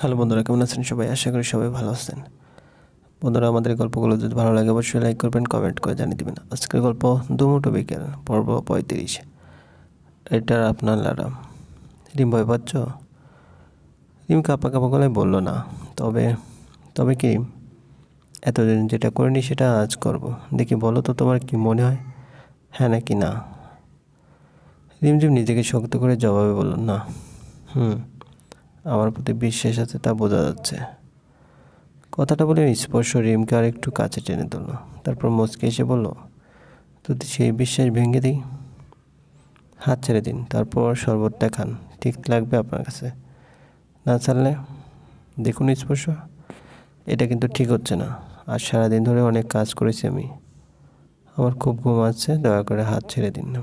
Hello বন্ধুরা, কেমন আছেন সবাই? আশা করি সবাই ভালো আছেন। বন্ধুরা, আমাদের গল্পগুলো যদি ভালো লাগে, অবশ্যই লাইক করবেন কমেন্ট করে জানিয়ে দেবেন। আজকের গল্প দুমুটো বিকেল, পর্ব পঁয়ত্রিশ। এটার আপনার লারাম রিম, ভয় পাচ্ছ? রিম কাপা কাপা গলায় বলল, না, তবে তবে কি রিম? এতদিন যেটা করিনি, সেটা আজ করব। দেখি বলো তো, তোমার কি মনে হয়? হ্যাঁ নাকি না? রিমঝিম নিজেকে শক্ত করে জবাবে বলল, না, হুম আমার প্রতি বিশ্বাস আছে তা বোঝা যাচ্ছে। কথাটা বলে স্পর্শ রিমকে আর একটু কাছে টেনে তুলল। তারপর মুচকে এসে বলল যদি সেই বিশ্বাস ভেঙে দিই? হাত ছেড়ে দিন, তারপর শরবতটা খান, ঠিক লাগবে আপনার কাছে। না ছাড়লে দেখুন স্পর্শ, এটা কিন্তু ঠিক হচ্ছে না। আর সারাদিন ধরে অনেক কাজ করেছি আমি। আমার খুব ঘুম আছে দয়া করে হাত ছেড়ে দিন।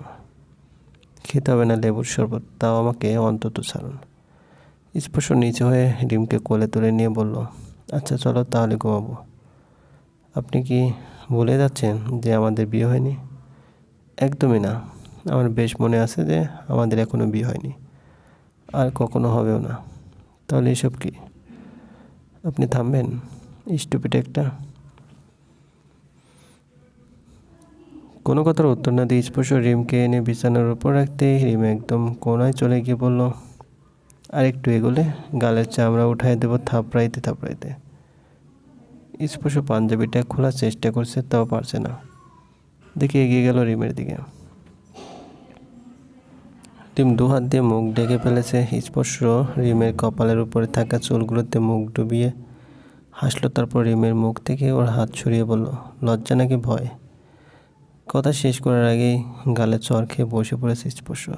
খেতে হবে না লেবুর শরবত, তাও আমাকে অন্তত ছাড়ুন। স্পর্শ নিচে হয়ে রিমকে কোলে তুলে নিয়ে বলল আচ্ছা চলো তাহলে ঘুমাবো। আপনি কি ভুলে যাচ্ছেন যে আমাদের বিয়ে হয়নি? একদমই না। আমার বেশ মনে আছে যে আমাদের এখনও বিয়ে হয়নি। আর কখনো হবেও না। তাহলে এসব কি? আপনি থামবেন স্টুপিট একটা। কোনো কথার উত্তর না দিয়ে স্পর্শ রিমকে এনে বিছানার উপর রাখতে রিম একদম কোনায় চলে গিয়ে বলল আর একটু এগোলে গালের চামড়া উঠাই দেবো থাপড়াইতে থাপড়াইতে। স্পর্শ পাঞ্জাবিটা খোলার চেষ্টা করছে, তাও পারছে না। দেখে এগিয়ে গেল রিমের দিকে। রিম দু হাত দিয়ে মুখ ঢেকে ফেলেছে। স্পর্শ রিমের কপালের উপরে থাকা চুলগুলোতে মুখ ডুবিয়ে হাসলো, তারপর রিমের মুখ থেকে ওর হাত ছড়িয়ে বলল, লজ্জা নাকি ভয়? কথা শেষ করার আগেই গালে চর খেয়ে বসে পড়েছে স্পর্শ।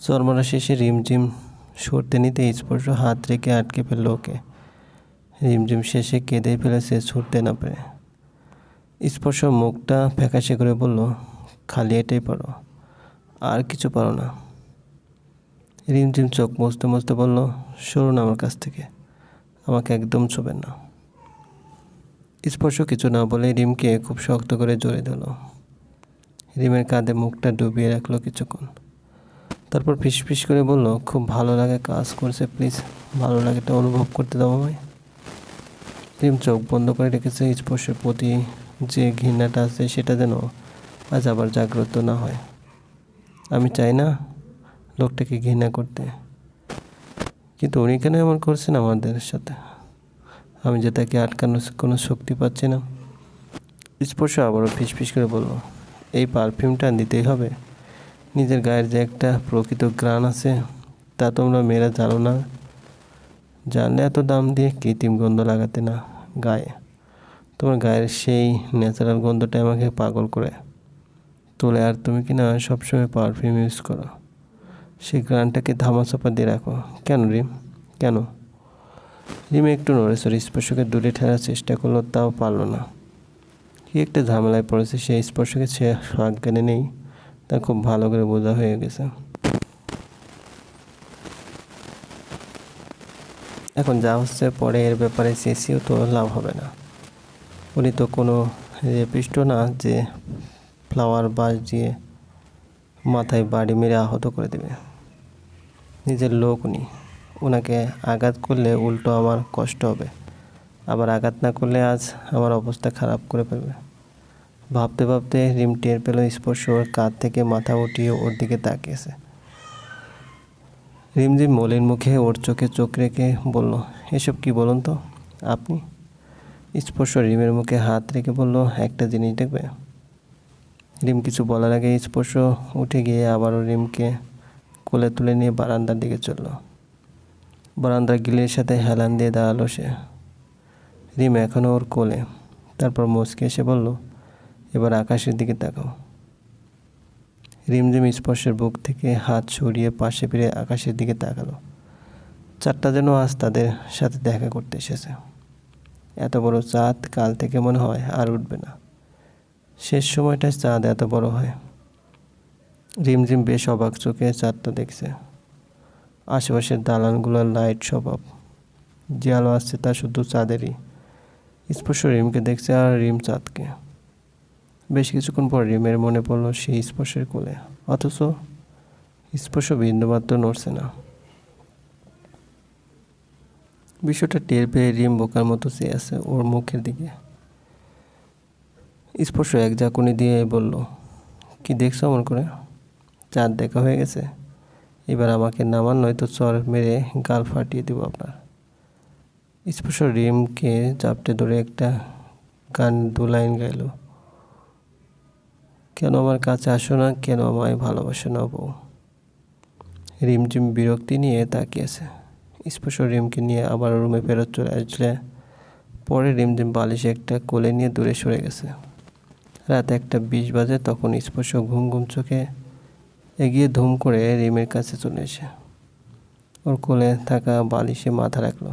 চরমারা শেষে রিম রিমঝিম সরতে নিতে স্পর্শ, হাত রেখে আটকে ফেলল ওকে। রিমঝিম শেষে কেঁদে ফেলেছে ছুটতে না পেরে। স্পর্শ মুখটা ফ্যাকাশে করে বলল, খালি এটাই পারো আর কিছু পারো না। রিমঝিম চোখ মুছতে মুছতে বলল, সরুন আমার কাছ থেকে, আমাকে একদম ছোবেন না। স্পর্শ কিছু না বলে রিমকে খুব শক্ত করে জড়িয়ে দিল রিমের কাঁধে মুখটা ডুবিয়ে রাখল কিছুক্ষণ। তারপর ফিসফিস করে বলল, খুব ভালো লাগে কাজ করছে প্লিজ ভালো লাগেটা অনুভব করতে দাও আমায়। রিম চোখ বন্ধ করে রেখেছে স্পর্শের প্রতি যে ঘৃণাটা আছে সেটা যেন আজ আবার জাগ্রত না হয়। আমি চাই না লোকটাকে ঘৃণা করতে, কিন্তু উনি কেন এমন করছেন আমাদের সাথে? আমি যে তাকে আটকানোর কোনো শক্তি পাচ্ছি না। স্পর্শ আবারও ফিসফিস করে বলল, এই পারফিউমটা দিতেই হবে। নিজের গায়ের যে একটা প্রকৃত গ্রান আছে, তা তোমরা মেয়েরা জানো না। জানলে এত দাম দিয়ে কৃত্রিম গন্ধ লাগাতে না গায়ে। তোমার গায়ের সেই ন্যাচারাল গন্ধটা আমাকে পাগল করে। তোলে আর তুমি কি না সবসময় পারফিউম ইউজ করো? সেই গ্রানটাকে ধামাচাপা দিয়ে রাখো। কেন রিম? কেন? রিম একটু নড়ে সরে স্পর্শকে দূরে ঠেলার চেষ্টা করল, তাও পারল না। কি একটা ঝামেলায় পড়েছে সেই স্পর্শকে সে সজ্ঞানে নেই। তা খুব ভালো করে বোঝা হয়ে গেছে। এখন যা হচ্ছে পরে এর ব্যাপারে চেঁচিয়েও তো লাভ হবে না। উনি তো কোনো রেপিস্ট না যে ফ্লাওয়ার বাস দিয়ে মাথায় বাড়ি মেরে আহত করে দেবে। নিজের লোক উনি। ওনাকে আঘাত করলে উল্টো আমার কষ্ট হবে। আবার আঘাত না করলে আজ আমার অবস্থা খারাপ করে ফেলবে। ভাবতে ভাবতে রিম টের পেল স্পর্শ ওর কাঁধ থেকে মাথা উঠিয়ে ওর দিকে তাকিয়েছে। রিমঝিম মলিন মুখে ওর চোখে চোখ রেখে বলল, এসব কি বলুন তো? আপনি? স্পর্শ রিমের মুখে হাত রেখে বলল, একটা জিনিস দেখবে? রিম কিছু বলার আগে স্পর্শ উঠে গিয়ে আবারও রিমকে কোলে তুলে নিয়ে বারান্দার দিকে চলল। বারান্দার গিলের সাথে হেলান দিয়ে দাঁড়াল সে। রিম এখনও ওর কোলে। তারপর মুচকে এসে বলল এবার আকাশের দিকে তাকাও। রিমঝিম স্পর্শের বুক থেকে হাত সরিয়ে পাশে ফিরে আকাশের দিকে তাকালো। চারটা যেন আজ তাদের সাথে দেখা করতে এসেছে। এত বড় চাঁদ কাল থেকে মনে হয় আর উঠবে না। শেষ সময়টায় চাঁদ এত বড় হয়। রিমঝিম বেশ অবাক চোখে চাঁদটা দেখছে। আশেপাশের দালানগুলোর লাইট স্বভাব যে আলো আসছে তা শুধু চাঁদেরই। স্পর্শ রিমকে দেখছে আর রিম চাঁদকে। বেশ কিছুক্ষণ পর রিমের মনে পড়ল সেই স্পর্শের কোলে। অথচ স্পর্শ বিন্দুমাত্র নড়ছে না। বিষয়টা টের পেয়ে রিম বোকার মতো চেয়ে আছে ওর মুখের দিকে। স্পর্শ এক জাকুনি দিয়ে বলল, কি দেখছ এমন করে? চাঁদ দেখা হয়ে গেছে। এবার আমাকে নামান, নয়তো চর মেরে গাল ফাটিয়ে দেবো আপনার। স্পর্শ রিমকে চাপটে ধরে একটা গান দু লাইন গাইল। কেন আমার কাছে আসো না? কেন আমায় ভালোবাসো না বউ? রিমঝিম বিরক্তি নিয়ে তাকিয়েছে। স্পর্শ রিমকে নিয়ে আবার রুমে ফেরত চলে আসলে। পরে রিমঝিম বালিশে একটা কোলে নিয়ে দূরে সরে গেছে। রাত একটা বিশ বাজে তখন স্পর্শ ঘুম ঘুম চোখে এগিয়ে ধুম করে রিমের কাছে চলে এসে ওর কোলে থাকা বালিশে মাথা রাখল।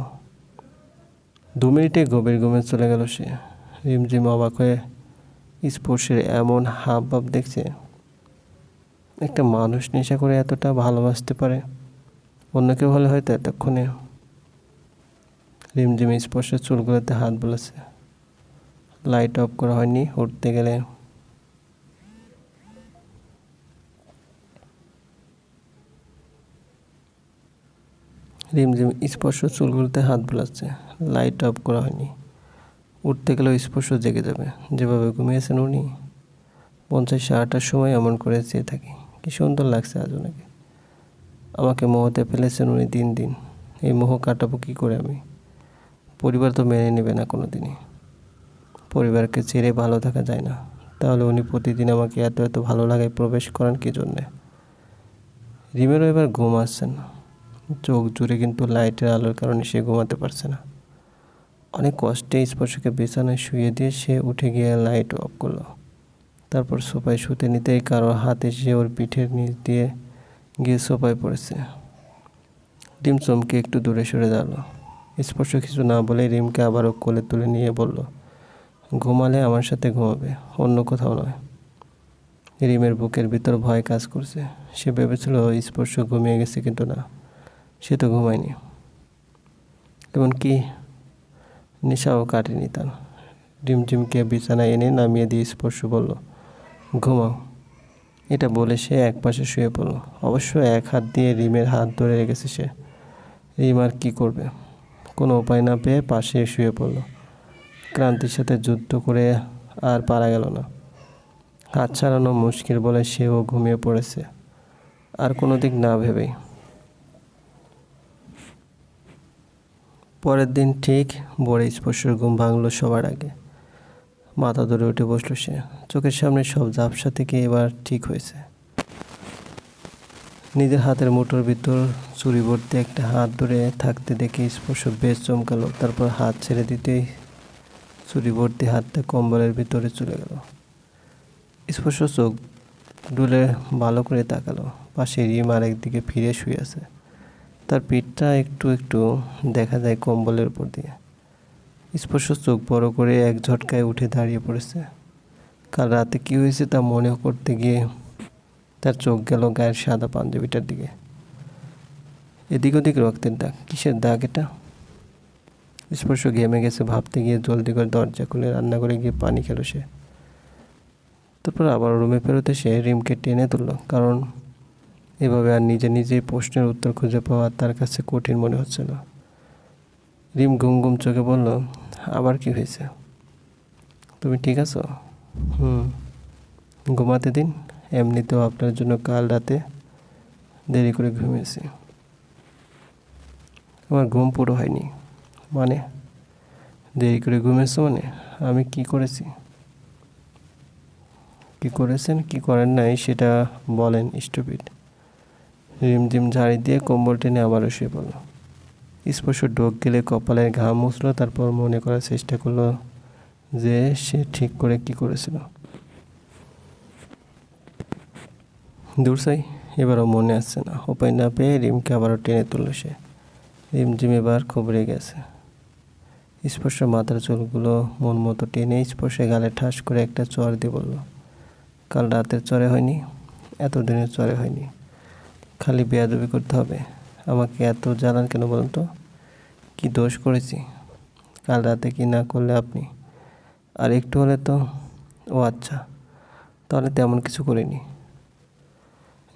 দু মিনিটে গভীর ঘুমে চলে গেল সে। রিমঝিম অবাক হয়ে স্পর্শের এমন হাব ভাব দেখছে। একটা মানুষ নেশা করে এতটা ভালোবাসতে পারে। অন্য কেউ হলে হয়তো এতক্ষণে রিমঝিম স্পর্শের চুলগুলোতে হাত বলেছে লাইট অফ করা হয়নি, উঠতে গেলে। রিমঝিম স্পর্শ চুলগুলোতে হাত বোলাচ্ছে। লাইট অফ করা হয়নি। উঠতে গেলেও স্পর্শ জেগে যাবে। যেভাবে ঘুমিয়েছেন উনি, পঞ্চাশ ষাটটার সময় এমন করে চেয়ে থাকি। কি সুন্দর লাগছে আজ ওনাকে। আমাকে মোহতে ফেলেছেন উনি দিন দিন। এই মোহ কাটাবো কী করে আমি? পরিবার তো মেনে নেবে না কোনো দিনই পরিবারকে ছেড়ে ভালো থাকা যায় না। তাহলে উনি প্রতিদিন আমাকে এত এত ভালো লাগায় প্রবেশ করেন কী জন্যে? রিমেরও এবার ঘুম আসছে না। চোখ জুড়ে কিন্তু লাইটের আলোর কারণে সে ঘুমাতে পারছে না। অনেক কষ্টে স্পর্শকে বিছানায় শুয়ে দিয়ে সে উঠে গিয়ে লাইট অফ করল। তারপর সোফায় শুতে নিতেই কারও হাতে সে ওর পিঠের নিচ দিয়ে গিয়ে সোফায় পড়েছে। ডিম চমকে একটু দূরে সরে দাঁড়াল। স্পর্শ কিছু না বলে রিমকে আবারও কোলে তুলে নিয়ে বলল, ঘুমালে আমার সাথে ঘুমাবে, অন্য কোথাও নয়। রিমের বুকের ভিতর ভয় কাজ করছে। সে ভেবেছিল স্পর্শ ঘুমিয়ে গেছে কিন্তু না, সে তো ঘুমায়নি। এমনকি নেশাও কাটেনি তার। ডিমটিমকে বিছানায় এনে নামিয়ে দিয়ে স্পর্শ বলল, ঘুমাও। এটা বলে সে এক পাশে শুয়ে পড়ল। অবশ্য এক হাত দিয়ে রিমের হাত ধরে রেখেছে সে। রিম আর কী করবে? কোনো উপায় না পেয়ে পাশে শুয়ে পড়ল। ক্রান্তির সাথে যুদ্ধ করে আর পারা গেল না। হাত ছাড়ানো মুশকিল বলে সেও ঘুমিয়ে পড়েছে। আর কোনো দিক না ভেবেই পরের দিন ঠিক বড়ে স্পর্শের ঘুম ভাঙলো সবার আগে। মাথা ধরে উঠে বসল সে। চোখের সামনে সব ঝাপসা থেকে এবার ঠিক হয়েছে। নিজের হাতের মুঠোর ভিতর চুরি ভর্তি একটা হাত ধরে থাকতে দেখে স্পর্শ বেশ চমকালো। তারপর হাত ছেড়ে দিতেই চুরি ভর্তি হাতটা কম্বলের ভিতরে চলে গেল। স্পর্শ চোখ ডুলে ভালো করে তাকালো। পাশে রিম আরেকদিকে ফিরে শুয়ে আছে। তার পিঠটা একটু একটু দেখা যায় কম্বলের উপর দিয়ে। স্পর্শ চোখ বড় করে এক ঝটকায় উঠে দাঁড়িয়ে পড়েছে। কাল রাতে কী হয়েছে তা মনে করতে গিয়ে তার চোখ গেল গায়ের সাদা পাঞ্জাবিটার দিকে। এদিক ওদিক রক্তের দাগ। কিসের দাগ এটা? স্পর্শ ঘেমে গেছে, ভাবতে গিয়ে জলদি করে দরজা খুলে রান্না করে গিয়ে পানি খেলো সে। তারপর আবার রুমে ফেরোতে সে রিমকে টেনে তুললো, কারণ এভাবে আর নিজে নিজেই প্রশ্নের উত্তর খুঁজে পাওয়া তার কাছে কঠিন মনে হচ্ছে না। রিম ঘুম ঘুম চোখে বলল, আবার কি হয়েছে? তুমি ঠিক আছো? হুম, ঘুমাতে দিন। এমনিতেও আপনার জন্য কাল রাতে দেরি করে ঘুমিয়েছি। আমার ঘুম পুরো হয়নি। মানে দেরি করে ঘুমিয়েছো মানে? আমি কি করেছি? কি করেছেন, কি করেন নাই সেটা বলেন, স্টুপিড। রিমঝিম ঝাড়ি দিয়ে কম্বল টেনে আবারও শুয়ে পড়ল। স্পর্শ ডোক গেলে কপালের ঘাম মুছলো, তারপর মনে করার চেষ্টা করল যে সে ঠিক করে কি করেছিল। দূর দূরসাই এবারও মনে আসছে না। উপায় না পেয়ে রিমকে আবারও টেনে তুললো সে। রিমঝিম এবার খুব রেগেছে স্পর্শ মাথার চুলগুলো মন মতো টেনে স্পর্শে গালে ঠাস করে একটা চর দিয়ে বলল, কাল রাতের চরে হয়নি, এতদিনের চরে হয়নি। খালি বেয়াদবি করতে হবে। আমাকে এত জ্বালান কেন বলুন তো? কী দোষ করেছি? কাল রাতে কি না করলে আপনি? আর একটু হলে তো, ও আচ্ছা তাহলে তেমন কিছু করিনি।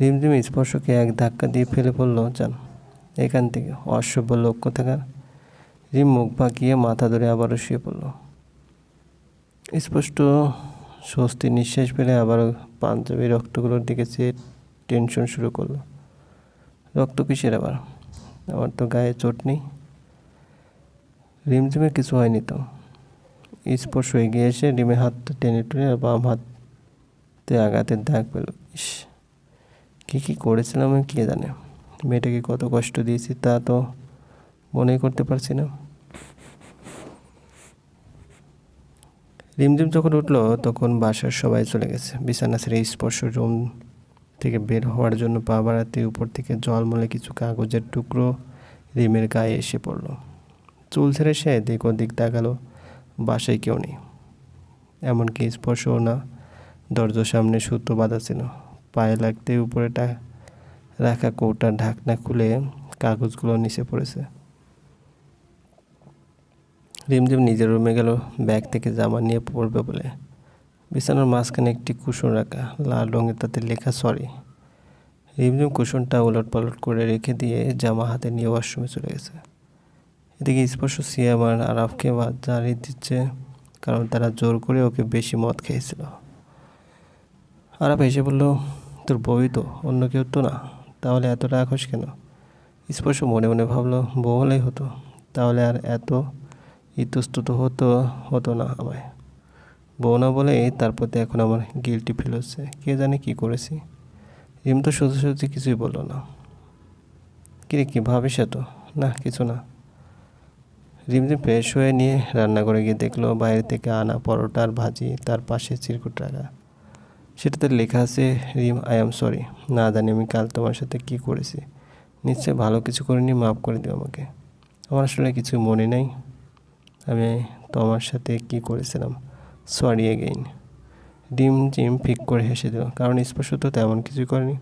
রিমঝিম স্পর্শকে এক ধাক্কা দিয়ে ফেলে পড়ল যান, এখান থেকে। অসভ্য লোক কোথাকার? রিম মুখ বাঁকিয়ে মাথা ধরে আবারও শুয়ে পড়ল। স্পষ্ট স্বস্তি নিঃশ্বাস ফেলে আবারও পাঞ্জাবি রক্তগুলোর দিকে চেয়ে টেনশন শুরু করল। রক্ত কিসের আবার? আমার তো গায়ে চোট নেই। রিমঝিমের কিছু হয়নি তো। স্পর্শ এগিয়ে এসে রিমের হাতটা টেনে টুনে বাম হাতে আঘাতের দাগ পেল। ইস, কী কী করেছিলাম আমি কে জানে? মেয়েটাকে কত কষ্ট দিয়েছি তা তো মনেই করতে পারছি না। রিমঝিম যখন উঠল, তখন বাসার সবাই চলে গেছে। বিছানা ছেড়ে স্পর্শ রুম থেকে বের হওয়ার জন্য পা বাড়াতে উপর থেকে জলমলে কিছু কাগজের টুকরো রিমের গায়ে এসে পড়ল। চুল ছেড়ে সে দিক ওদিক তাকালো, বাসায় কেউ নেই। এমনকি স্পর্শও না, দরজার সামনে সুতো বাঁধা ছিল। পায়ে লাগতে উপরে টা- রাখা কৌটার ঢাকনা খুলে কাগজগুলো নিচে পড়েছে। রিমঝিম নিজের রুমে গেল, ব্যাগ থেকে জামা নিয়ে পড়বে বলে। বিছানার মাঝখানে একটি কুশন রাখা, লাল রঙের তাতে লেখা, সরি। রিমঝিম কুশনটা উলট পালট করে রেখে দিয়ে জামা হাতে নিয়ে ওয়াশরুমে চলে গেছে। এদিকে স্পর্শ সিয়াম আর আরাফকে জানিয়ে দিচ্ছে, কারণ তারা জোর করে ওকে বেশি মদ খেয়েছিল। আরাফ এসে বলল, তোর বই তো, অন্য কেউ তো না। তাহলে এত রাখস কেন? স্পর্শ মনে মনে ভাবলো, বউ হলেই হতো। তাহলে আর এত ইতস্তত হতো হতো না আমায়। বউ না বলে, তার প্রতি এখন আমার গিলটি ফিল হচ্ছে। কে জানে কি করেছি? রিম তো সোজা সোজাসুজি কিছুই বলল না। কিরে, কি ভাবিস এত? না, কিছু না। রিমঝিম ফ্রেশ হয়ে নিয়ে রান্নাঘরে গিয়ে দেখল, বাইরে থেকে আনা পরোটা আর ভাজি, তার পাশে চিরকুট রাখা। সেটাতে লেখা আছে, রিম আই এম সরি না জানি আমি কাল তোমার সাথে কি করেছি। নিশ্চয় ভালো কিছু করে করিনি, মাফ করে দিও আমাকে। আমার আসলে কিছু মনে নাই। আমি তোমার সাথে কি করেছিলাম? সরি এগেইন ডিম জিম ফিক করে হেসে দিল, কারণ স্পষ্ট তেমন কিছুই করেনি।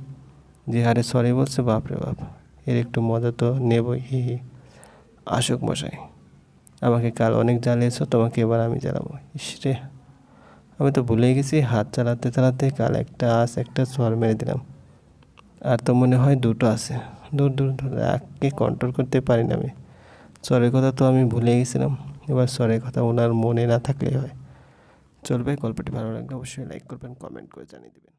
যে হারে সরি বলছে, বাপরে বাপ, এর একটু মজা তো নেবই, হি হি। আসুক মশাই, আমাকে কাল অনেক জ্বালিয়েছো, তোমাকে এবার আমি জ্বালাবো। ইসরে আমি তো ভুলে গেছি, হাত চালাতে চালাতে কাল একটা আস একটা স্বর মেরে দিলাম। আর তো মনে হয় দুটো আছে। দূর দূর দূর কন্ট্রোল করতে পারি না আমি। স্বরের কথা তো আমি ভুলে গেছিলাম। এবার স্বরের কথা ওনার মনে না থাকলেই হয়। চলবে গল্পটি ভালো লাগলে অবশ্যই লাইক করবেন কমেন্ট করে জানিয়ে দেবেন।